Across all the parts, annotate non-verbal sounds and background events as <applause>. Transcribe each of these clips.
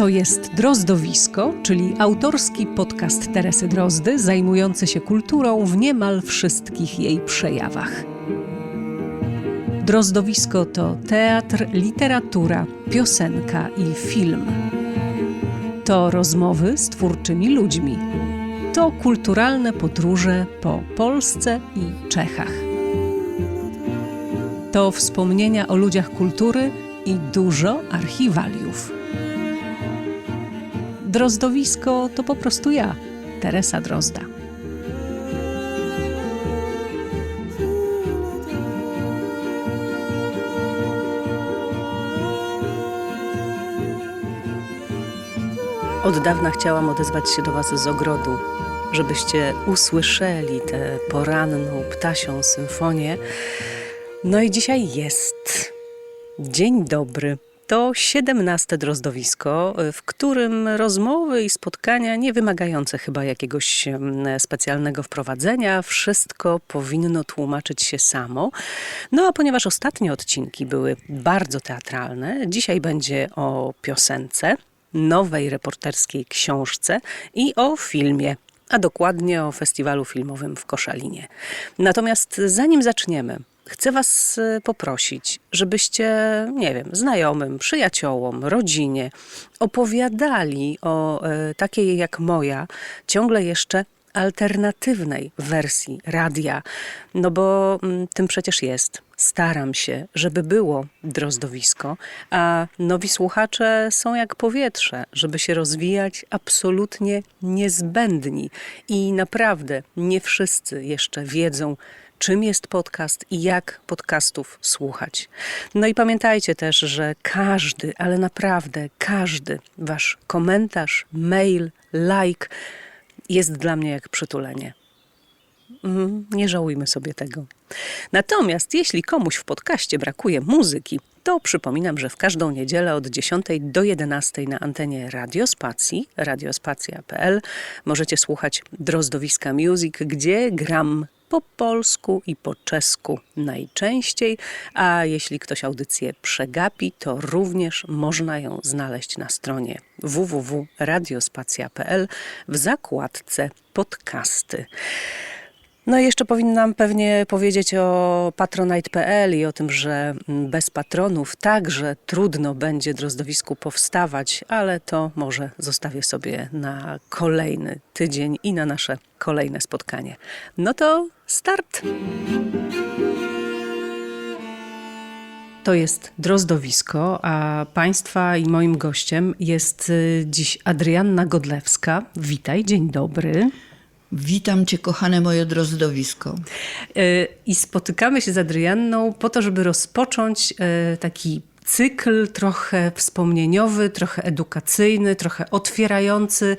To jest Drozdowisko, czyli autorski podcast Teresy Drozdy, zajmujący się kulturą w niemal wszystkich jej przejawach. Drozdowisko to teatr, literatura, piosenka i film. To rozmowy z twórczymi ludźmi. To kulturalne podróże po Polsce i Czechach. To wspomnienia o ludziach kultury i dużo archiwaliów. Drozdowisko to po prostu ja, Teresa Drozda. Od dawna chciałam odezwać się do Was z ogrodu, żebyście usłyszeli tę poranną ptasią symfonię. No i dzisiaj jest. Dzień dobry. To 17 drozdowisko, w którym rozmowy i spotkania nie wymagające chyba jakiegoś specjalnego wprowadzenia, wszystko powinno tłumaczyć się samo. No a ponieważ ostatnie odcinki były bardzo teatralne, dzisiaj będzie o piosence, nowej reporterskiej książce i o filmie a dokładnie o festiwalu filmowym w Koszalinie. Natomiast zanim zaczniemy, chcę Was e, poprosić, żebyście, nie wiem, znajomym, przyjaciołom, rodzinie opowiadali o e, takiej jak moja, ciągle jeszcze alternatywnej wersji radia, no bo mm, tym przecież jest. Staram się, żeby było drozdowisko, a nowi słuchacze są jak powietrze, żeby się rozwijać absolutnie niezbędni. I naprawdę nie wszyscy jeszcze wiedzą, czym jest podcast i jak podcastów słuchać. No i pamiętajcie też, że każdy, ale naprawdę każdy wasz komentarz, mail, like jest dla mnie jak przytulenie. Mhm, Nie żałujmy sobie tego. Natomiast jeśli komuś w podcaście brakuje muzyki, to przypominam, że w każdą niedzielę od 10 do 11 na antenie Radiospacji, radiospacja.pl możecie słuchać Drozdowiska Music, gdzie gram po polsku i po czesku najczęściej, a jeśli ktoś audycję przegapi, to również można ją znaleźć na stronie www.radiospacja.pl w zakładce podcasty. No i jeszcze powinnam pewnie powiedzieć o patronite.pl i o tym, że bez patronów także trudno będzie drozdowisku powstawać, ale to może zostawię sobie na kolejny tydzień i na nasze kolejne spotkanie. No to start! To jest Drozdowisko, a Państwa i moim gościem jest y, dziś Adrianna Godlewska. Witaj, dzień dobry. Witam cię, kochane moje drozdowisko. Y, I spotykamy się z Adrianną po to, żeby rozpocząć y, taki cykl trochę wspomnieniowy, trochę edukacyjny, trochę otwierający,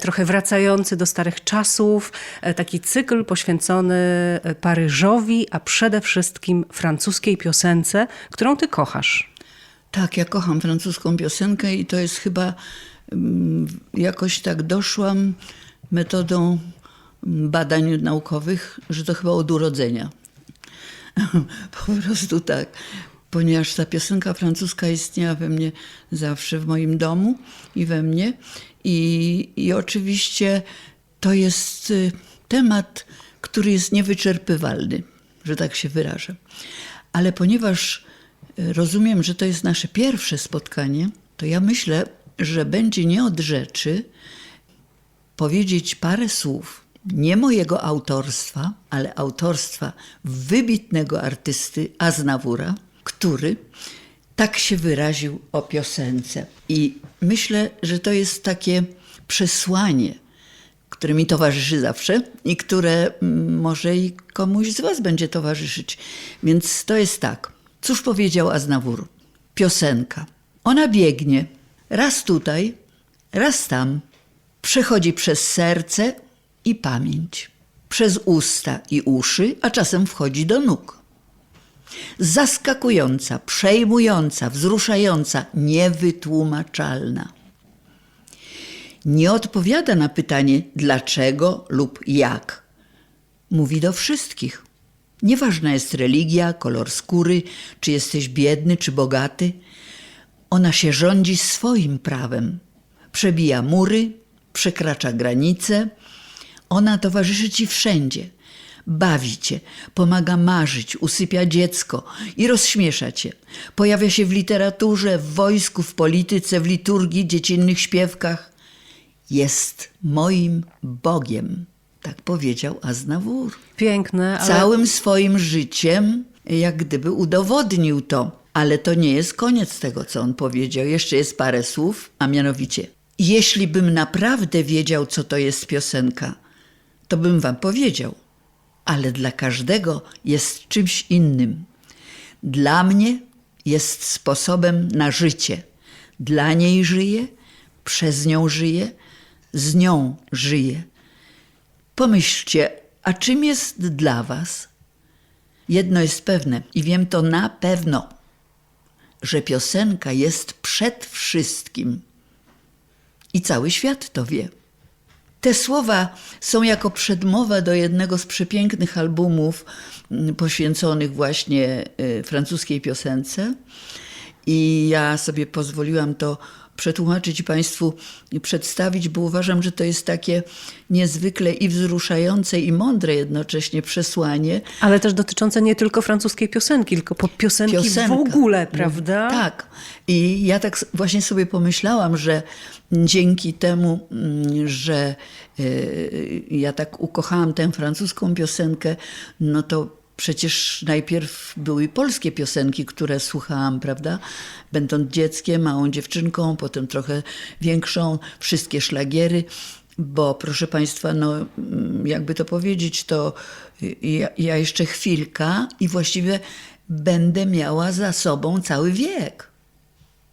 trochę wracający do starych czasów. E, Taki cykl poświęcony e, Paryżowi, a przede wszystkim francuskiej piosence, którą ty kochasz. Tak, ja kocham francuską piosenkę i to jest chyba mm, jakoś tak doszłam metodą badań naukowych, że to chyba od urodzenia. <laughs> po prostu tak. Ponieważ ta piosenka francuska istniała we mnie zawsze w moim domu i we mnie. I, i oczywiście to jest y, temat, który jest niewyczerpywalny, że tak się wyrażę. Ale ponieważ y, rozumiem, że to jest nasze pierwsze spotkanie, to ja myślę, że będzie nie od rzeczy powiedzieć parę słów, nie mojego autorstwa, ale autorstwa wybitnego artysty Aznawura, który tak się wyraził o piosence. I myślę, że to jest takie przesłanie, które mi towarzyszy zawsze i które mm, może i komuś z Was będzie towarzyszyć. Więc to jest tak. Cóż powiedział Aznawur? Piosenka. Ona biegnie raz tutaj, raz tam. Przechodzi przez serce i pamięć, przez usta i uszy, a czasem wchodzi do nóg. Zaskakująca, przejmująca, wzruszająca, niewytłumaczalna. Nie odpowiada na pytanie dlaczego lub jak. Mówi do wszystkich. Nieważna jest religia, kolor skóry, czy jesteś biedny, czy bogaty. Ona się rządzi swoim prawem, przebija mury, przekracza granice. Ona towarzyszy ci wszędzie. Bawi cię, pomaga marzyć, usypia dziecko i rozśmiesza cię. Pojawia się w literaturze, w wojsku, w polityce, w liturgii, dziecinnych śpiewkach. Jest moim Bogiem, tak powiedział Aznawur. Piękne, ale Całym swoim życiem, jak gdyby udowodnił to. Ale to nie jest koniec tego, co on powiedział. Jeszcze jest parę słów, a mianowicie: Jeśli bym naprawdę wiedział, co to jest piosenka, to bym wam powiedział. Ale dla każdego jest czymś innym. Dla mnie jest sposobem na życie. Dla niej żyję, przez nią żyję, z nią żyję. Pomyślcie, a czym jest dla Was? Jedno jest pewne i wiem to na pewno, że piosenka jest przed wszystkim. I cały świat to wie. Te słowa są jako przedmowa do jednego z przepięknych albumów mm, poświęconych właśnie y, francuskiej piosence. I ja sobie pozwoliłam to przetłumaczyć Państwu i przedstawić, bo uważam, że to jest takie niezwykle i wzruszające, i mądre jednocześnie przesłanie. ale też dotyczące nie tylko francuskiej piosenki, tylko piosenki Piosenka. w ogóle, prawda? Tak. I ja tak właśnie sobie pomyślałam, że dzięki temu, mm, że y, ja tak ukochałam tę francuską piosenkę, no to przecież najpierw były polskie piosenki, które słuchałam, prawda? Będąc dzieckiem, małą dziewczynką, potem trochę większą, wszystkie szlagiery. Bo proszę Państwa, no mm, jakby to powiedzieć, to ja, ja jeszcze chwilka i właściwie będę miała za sobą cały wiek.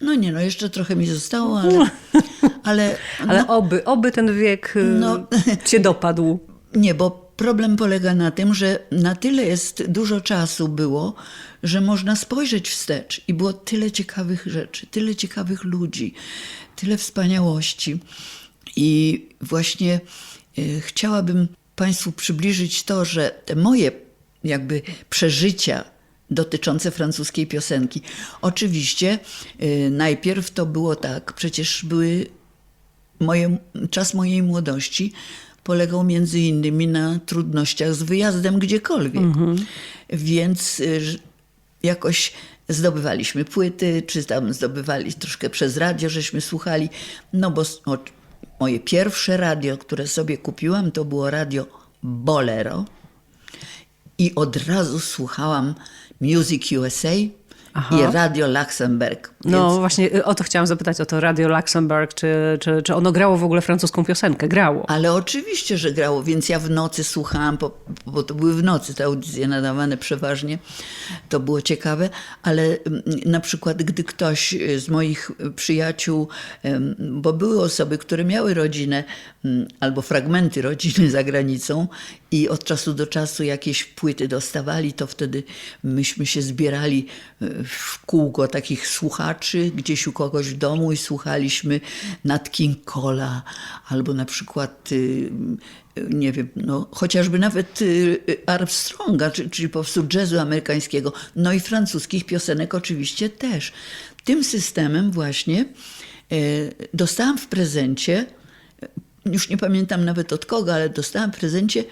No nie, no jeszcze trochę mi zostało, ale, <laughs> ale Ale oby, oby ten wiek y, No. cię dopadł. <laughs> nie, bo problem polega na tym, że na tyle jest dużo czasu było, że można spojrzeć wstecz i było tyle ciekawych rzeczy, tyle ciekawych ludzi, tyle wspaniałości. I właśnie y, chciałabym Państwu przybliżyć to, że te moje jakby przeżycia dotyczące francuskiej piosenki. Oczywiście y, najpierw to było tak, przecież były moje, czas mojej młodości polegał między innymi na trudnościach z wyjazdem gdziekolwiek. Więc y, jakoś zdobywaliśmy płyty, czy tam zdobywali troszkę przez radio, żeśmy słuchali. No bo moje pierwsze radio, które sobie kupiłam, to było radio Bolero. I od razu słuchałam Music USA Aha. i Radio Luxemburg. No Więc właśnie y, o to chciałam zapytać, o to Radio Luxemburg, czy, czy, czy ono grało w ogóle francuską piosenkę? Grało. Ale oczywiście, że grało, więc ja w nocy słuchałam, bo, bo to były w nocy te audycje nadawane przeważnie. To było ciekawe, ale mm, na przykład, gdy ktoś z moich przyjaciół, em, bo były osoby, które miały rodzinę mm, albo fragmenty rodziny za granicą i od czasu do czasu jakieś płyty dostawali, to wtedy myśmy się zbierali e, w kółko takich słuchaczy gdzieś u kogoś w domu i słuchaliśmy Nat King Cole'a albo na przykład y, nie wiem, no, chociażby nawet y, Armstronga, czy- czyli po prostu jazzu amerykańskiego, no i francuskich piosenek oczywiście też. Tym systemem właśnie e, dostałam w prezencie, już nie pamiętam nawet od kogo, ale dostałam w prezencie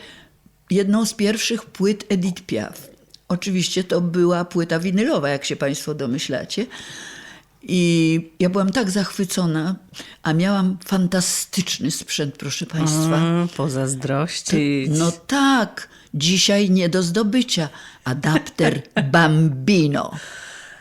jedną z pierwszych płyt Edith Piaf. Oczywiście to była płyta winylowa, jak się Państwo domyślacie. I ja byłam tak zachwycona, a miałam fantastyczny sprzęt, proszę Państwa. Mm, pozazdrościć. No tak, dzisiaj nie do zdobycia. Adapter <laughs> Bambino.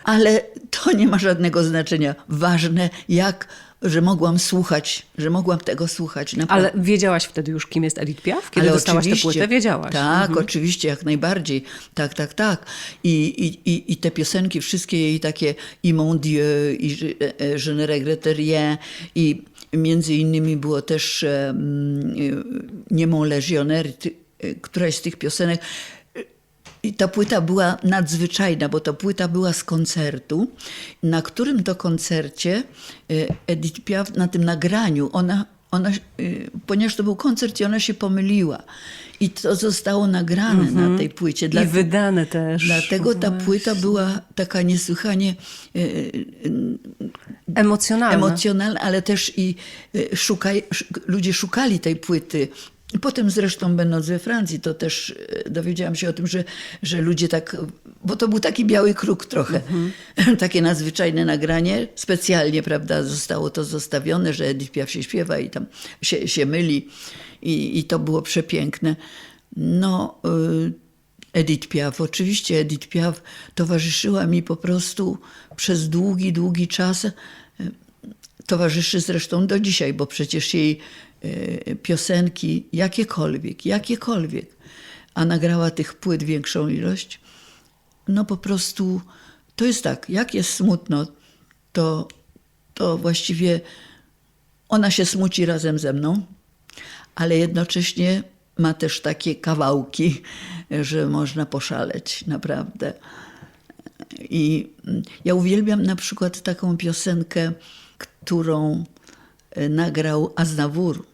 Ale to nie ma żadnego znaczenia. Ważne, jak, że mogłam słuchać, że mogłam tego słuchać. Naprawdę. Ale wiedziałaś wtedy już, kim jest Edith Piaf? Kiedy Ale dostałaś tę płytę, wiedziałaś. Tak, oczywiście, jak najbardziej. Tak, tak, tak. I, i, i, i te piosenki, wszystkie jej takie i Mon Dieu, i Je, e, Je ne regrette rien, i między innymi było też um, Nie mon légionnaire, ty- e, któraś z tych piosenek. I ta płyta była nadzwyczajna, bo ta płyta była z koncertu, na którym to koncercie e, Edith Piaf, na tym nagraniu, ona, ona, y, ponieważ to był koncert i ona się pomyliła. I to zostało nagrane na tej płycie. Dla, I wydane też. dlatego ta Właśnie. płyta była taka niesłychanie y, Emocjonalna. emocjonalna, ale też i y, szukaj, sz- ludzie szukali tej płyty. Potem zresztą będąc we Francji, to też y, dowiedziałam się o tym, że, że ludzie tak, bo to był taki biały kruk trochę, <laughs> takie nadzwyczajne nagranie, specjalnie, prawda, zostało to zostawione, że Edith Piaf się śpiewa i tam się, się myli. I, i to było przepiękne. No, y, Edith Piaf, oczywiście Edith Piaf towarzyszyła mi po prostu przez długi, długi czas. Towarzyszy zresztą do dzisiaj, bo przecież jej e, piosenki, jakiekolwiek, jakiekolwiek, a nagrała tych płyt większą ilość, no po prostu to jest tak, jak jest smutno, to, to właściwie ona się smuci razem ze mną, ale jednocześnie ma też takie kawałki, że można poszaleć naprawdę. I mm, ja uwielbiam na przykład taką piosenkę, którą nagrał Aznawur.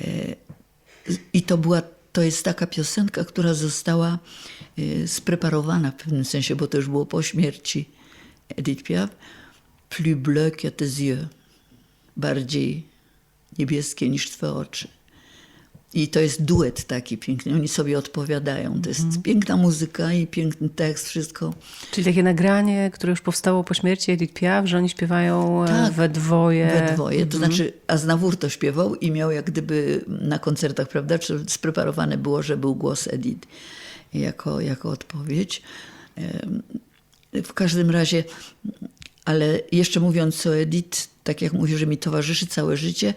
E, I to była, to jest taka piosenka, która została e, spreparowana w pewnym sensie, bo to już było po śmierci Edith Piaf. Plus bleu que tes yeux. Bardziej niebieskie niż twoje oczy. I to jest duet taki piękny. Oni sobie odpowiadają. To jest piękna muzyka i piękny tekst, wszystko. Czyli takie nagranie, które już powstało po śmierci Edith Piaf, że oni śpiewają e, Tak, we dwoje. We dwoje. To znaczy Aznawur to śpiewał i miał jak gdyby na koncertach, prawda, czy spreparowane było, że był głos Edith jako, jako odpowiedź. W każdym razie, ale jeszcze mówiąc o Edith, tak jak mówię, że mi towarzyszy całe życie,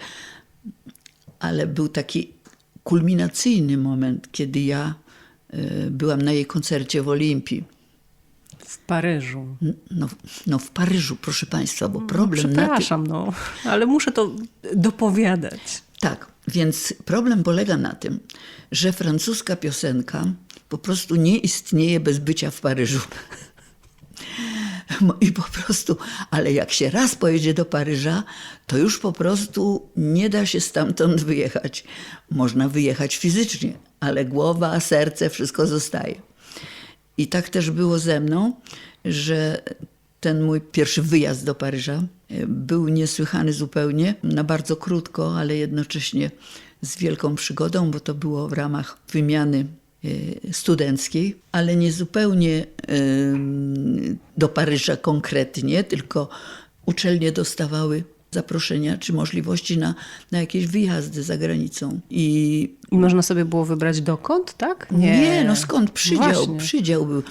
ale był taki kulminacyjny moment, kiedy ja e, byłam na jej koncercie w Olimpii. W Paryżu. No, no w Paryżu, proszę Państwa, bo problem na tym, Przepraszam, no, ale muszę to dopowiadać. Tak, więc problem polega na tym, że francuska piosenka po prostu nie istnieje bez bycia w Paryżu. I po prostu, ale jak się raz pojedzie do Paryża, to już po prostu nie da się stamtąd wyjechać. Można wyjechać fizycznie, ale głowa, serce, wszystko zostaje. I tak też było ze mną, że ten mój pierwszy wyjazd do Paryża e, był niesłychany zupełnie, na bardzo krótko, ale jednocześnie z wielką przygodą, bo to było w ramach wymiany studenckiej, ale nie zupełnie em, do Paryża konkretnie, tylko uczelnie dostawały zaproszenia czy możliwości na, na jakieś wyjazdy za granicą. I I można sobie było wybrać dokąd, tak? nie, no skąd przydział? Właśnie. Przydział był.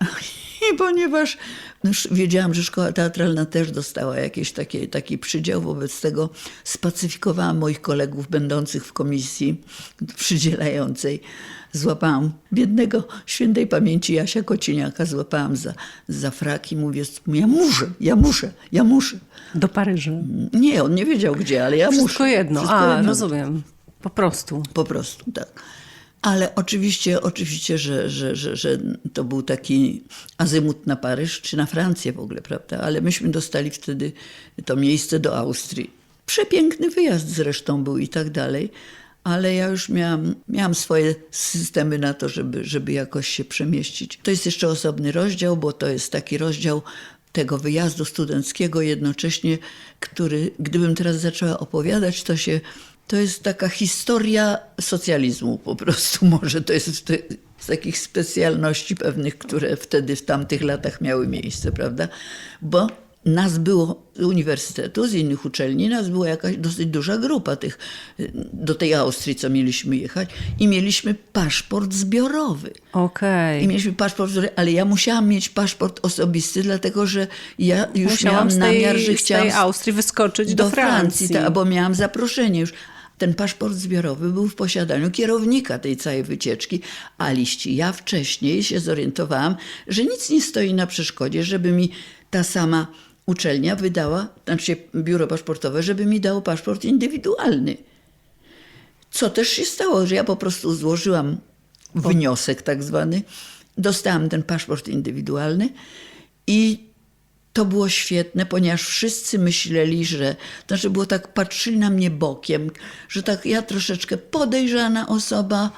<laughs> I ponieważ no, wiedziałam, że szkoła teatralna też dostała jakiś taki, taki przydział, wobec tego spacyfikowałam moich kolegów będących w komisji przydzielającej. Złapałam biednego świętej pamięci Jasia Kociniaka, złapałam za, za frak i mówię, ja muszę, ja muszę, ja muszę. Do Paryża. Nie, on nie wiedział gdzie, ale ja muszę. Wszystko jedno. Wszystko A, jedno. rozumiem. Po prostu. Po prostu, tak. Ale oczywiście, oczywiście, że, że, że, że to był taki azymut na Paryż, czy na Francję w ogóle, prawda? Ale myśmy dostali wtedy to miejsce do Austrii. Przepiękny wyjazd zresztą był i tak dalej, ale ja już miałam, miałam swoje systemy na to, żeby, żeby jakoś się przemieścić. To jest jeszcze osobny rozdział, bo to jest taki rozdział tego wyjazdu studenckiego jednocześnie, który, gdybym teraz zaczęła opowiadać, to się to jest taka historia socjalizmu po prostu. <laughs> Może to jest z takich specjalności pewnych, które wtedy w tamtych latach miały miejsce, prawda? Bo nas było z uniwersytetu, z innych uczelni, nas była jakaś dosyć duża grupa tych, do tej Austrii, co mieliśmy jechać i mieliśmy paszport zbiorowy. Okej. I mieliśmy paszport, zbiorowy, ale ja musiałam mieć paszport osobisty, dlatego że ja już Musiałam miałam tej, namiar, że z tej chciałam Austrii wyskoczyć do, do Francji. Francji, tak, bo miałam zaproszenie już. Ten paszport zbiorowy był w posiadaniu kierownika tej całej wycieczki, a liści. Ja wcześniej się zorientowałam, że nic nie stoi na przeszkodzie, żeby mi ta sama uczelnia wydała, znaczy biuro paszportowe, żeby mi dało paszport indywidualny. Co też się stało, że ja po prostu złożyłam wniosek tak zwany, dostałam ten paszport indywidualny i to było świetne, ponieważ wszyscy myśleli, że, to znaczy było tak, patrzyli na mnie bokiem, że tak ja troszeczkę podejrzana osoba,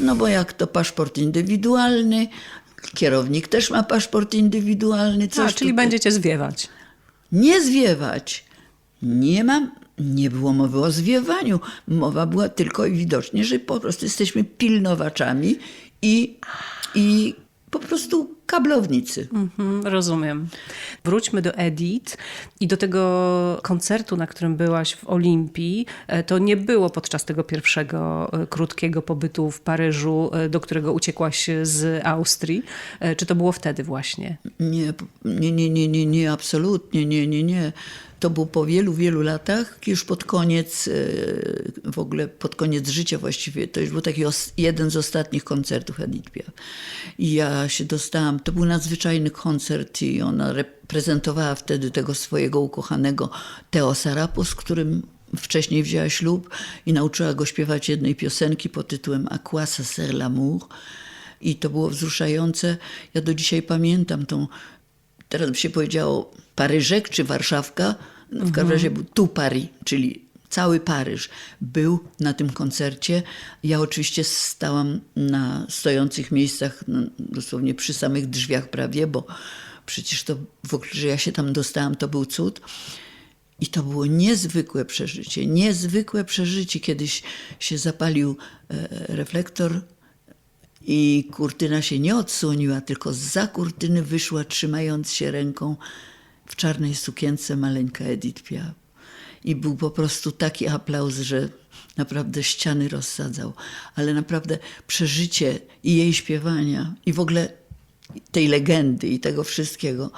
no bo jak to paszport indywidualny, kierownik też ma paszport indywidualny, A, coś czyli tutaj. będziecie zwiewać. Nie zwiewać. Nie mam, nie było mowy o zwiewaniu. Mowa była tylko i widocznie, że po prostu jesteśmy pilnowaczami i, i po prostu kablownicy. Mhm, rozumiem. Wróćmy do Edith i do tego koncertu, na którym byłaś w Olimpii. E, To nie było podczas tego pierwszego e, krótkiego pobytu w Paryżu, e, do którego uciekłaś z Austrii. Czy to było wtedy właśnie? Nie, nie, nie, nie, nie, nie, absolutnie nie, nie, nie. To było po wielu, wielu latach, już pod koniec, e, w ogóle pod koniec życia właściwie. To już był taki jeden z ostatnich koncertów Edith Piaf. I ja się dostałam, to był nadzwyczajny koncert i ona reprezentowała wtedy tego swojego ukochanego Teo Sarapo, z którym wcześniej wzięła ślub i nauczyła go śpiewać jednej piosenki pod tytułem A quoi ça sert l'amour? I to było wzruszające. Ja do dzisiaj pamiętam tą, teraz by się powiedziało Paryżek czy Warszawka, w każdym razie był tu Paris, czyli cały Paryż był na tym koncercie. Ja oczywiście stałam na stojących miejscach, no, dosłownie przy samych drzwiach prawie, bo przecież to w ogóle, że ja się tam dostałam, to był cud. I to było niezwykłe przeżycie, niezwykłe przeżycie. Kiedyś się zapalił e, reflektor i kurtyna się nie odsłoniła, tylko za kurtyny wyszła, trzymając się ręką w czarnej sukience maleńka Edith Piaf. I był po prostu taki aplauz, że naprawdę ściany rozsadzał. Ale naprawdę przeżycie i jej śpiewania, i w ogóle tej legendy i tego wszystkiego,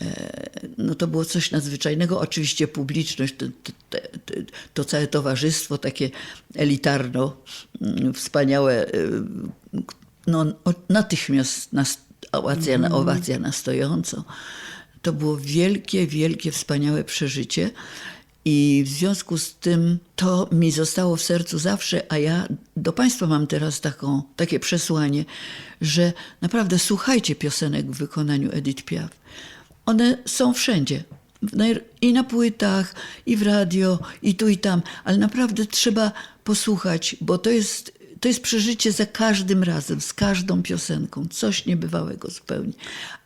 e, no to było coś nadzwyczajnego. Oczywiście publiczność, to, to, to, to całe towarzystwo takie elitarno, mm, wspaniałe, e, no, natychmiast nas, owacja, na, owacja na stojąco. To było wielkie, wielkie, wspaniałe przeżycie. I w związku z tym to mi zostało w sercu zawsze, a ja do Państwa mam teraz taką, takie przesłanie, że naprawdę słuchajcie piosenek w wykonaniu Edith Piaf. One są wszędzie. I na płytach, i w radio, i tu, i tam, ale naprawdę trzeba posłuchać, bo to jest, to jest przeżycie za każdym razem, z każdą piosenką, coś niebywałego zupełnie.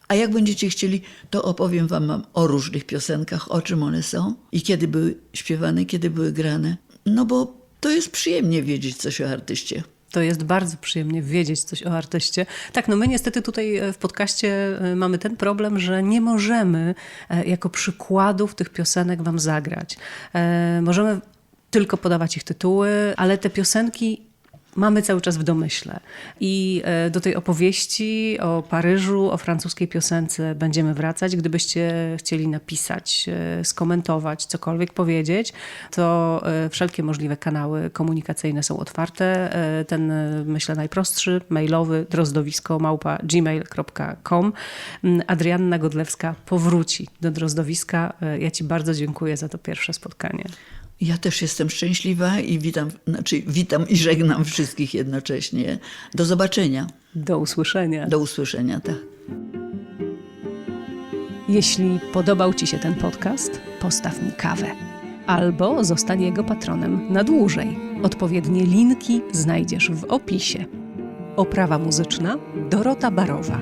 A jak będziecie chcieli, to opowiem wam o różnych piosenkach, o czym one są i kiedy były śpiewane, kiedy były grane. No bo to jest przyjemnie wiedzieć coś o artyście. To jest bardzo przyjemnie wiedzieć coś o artyście. Tak, no my niestety tutaj e, w podcaście e, mamy ten problem, że nie możemy e, jako przykładów tych piosenek wam zagrać. Możemy tylko podawać ich tytuły, ale te piosenki mamy cały czas w domyśle. I e, do tej opowieści o Paryżu, o francuskiej piosence będziemy wracać. Gdybyście chcieli napisać, e, skomentować, cokolwiek powiedzieć, to e, wszelkie możliwe kanały komunikacyjne są otwarte. Ten, myślę, najprostszy, mailowy, drozdowisko małpa gmail.com. Mm, Adrianna Godlewska powróci do drozdowiska. Ja ci bardzo dziękuję za to pierwsze spotkanie. Ja też jestem szczęśliwa i witam, znaczy witam i żegnam wszystkich jednocześnie. Do zobaczenia, Do usłyszenia. do usłyszenia, tak. Jeśli podobał Ci się ten podcast, postaw mi kawę. Albo zostań jego patronem na dłużej. Odpowiednie linki znajdziesz w opisie. Oprawa muzyczna Dorota Barowa.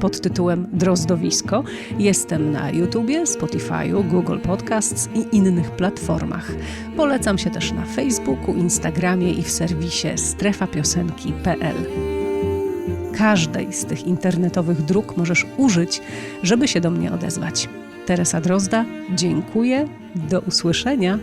Pod tytułem Drozdowisko jestem na YouTubie, Spotify'u, Google Podcasts i innych platformach. Polecam się też na Facebooku, Instagramie i w serwisie strefapiosenki.pl każdej z tych internetowych dróg możesz użyć, żeby się do mnie odezwać. Teresa Drozda, dziękuję, do usłyszenia.